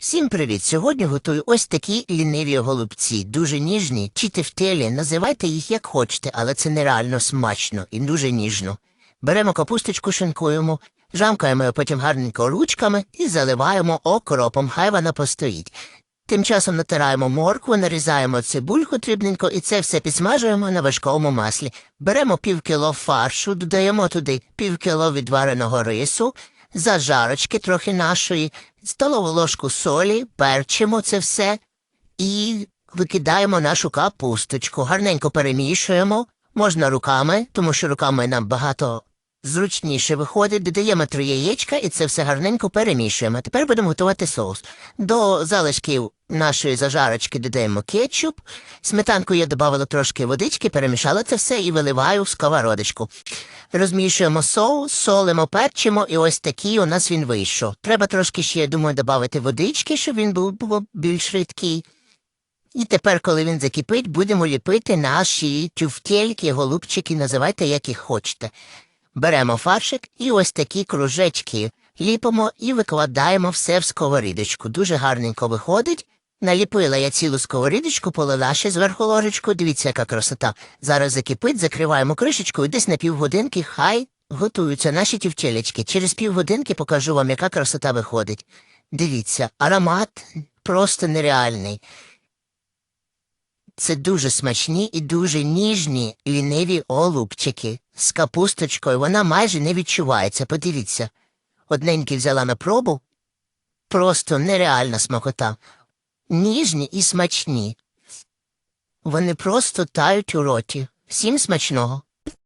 Всім привіт! Сьогодні готую ось такі ліниві голубці, дуже ніжні чи тефтелі. Називайте їх як хочете, але це нереально смачно і дуже ніжно. Беремо капусточку, шинкуємо, жамкаємо її потім гарненько ручками і заливаємо окропом, хай вона постоїть. Тим часом натираємо моркву, нарізаємо цибульку дрібненько і це все підсмажуємо на важкому маслі. Беремо пів кіло фаршу, додаємо туди пів кіло відвареного рису, зажарочки трохи нашої, столову ложку солі, перчимо це все і викидаємо нашу капусточку. Гарненько перемішуємо, можна руками, тому що руками нам багато зручніше виходить. Додаємо три яєчка і це все гарненько перемішуємо. Тепер будемо готувати соус. До залишків нашої зажарочки додаємо кетчуп. Сметанку я додавала трошки водички, перемішала це все і виливаю в сковородочку. Розмішуємо соус, солимо, перчимо, і ось такий у нас він вийшов. Треба трошки ще, я думаю, додати водички, щоб він був, був більш рідкий. І тепер, коли він закипить, будемо ліпити наші тюфтельки, голубчики, називайте, як їх хочете. Беремо фаршик і ось такі кружечки ліпимо і викладаємо все в сковорідочку. Дуже гарненько виходить. Наліпила я цілу сковорідочку, полила ще зверху ложечку. Дивіться, яка красота. Зараз закипить, закриваємо кришечку і десь на півгодинки хай готуються наші тівчелечки. Через півгодинки покажу вам, яка красота виходить. Дивіться, аромат просто нереальний. Це дуже смачні і дуже ніжні ліниві голубчики з капусточкою. Вона майже не відчувається. Подивіться. Одненький взяла на пробу. Просто нереальна смакота. Ніжні і смачні. Вони просто тають у роті. Всім смачного.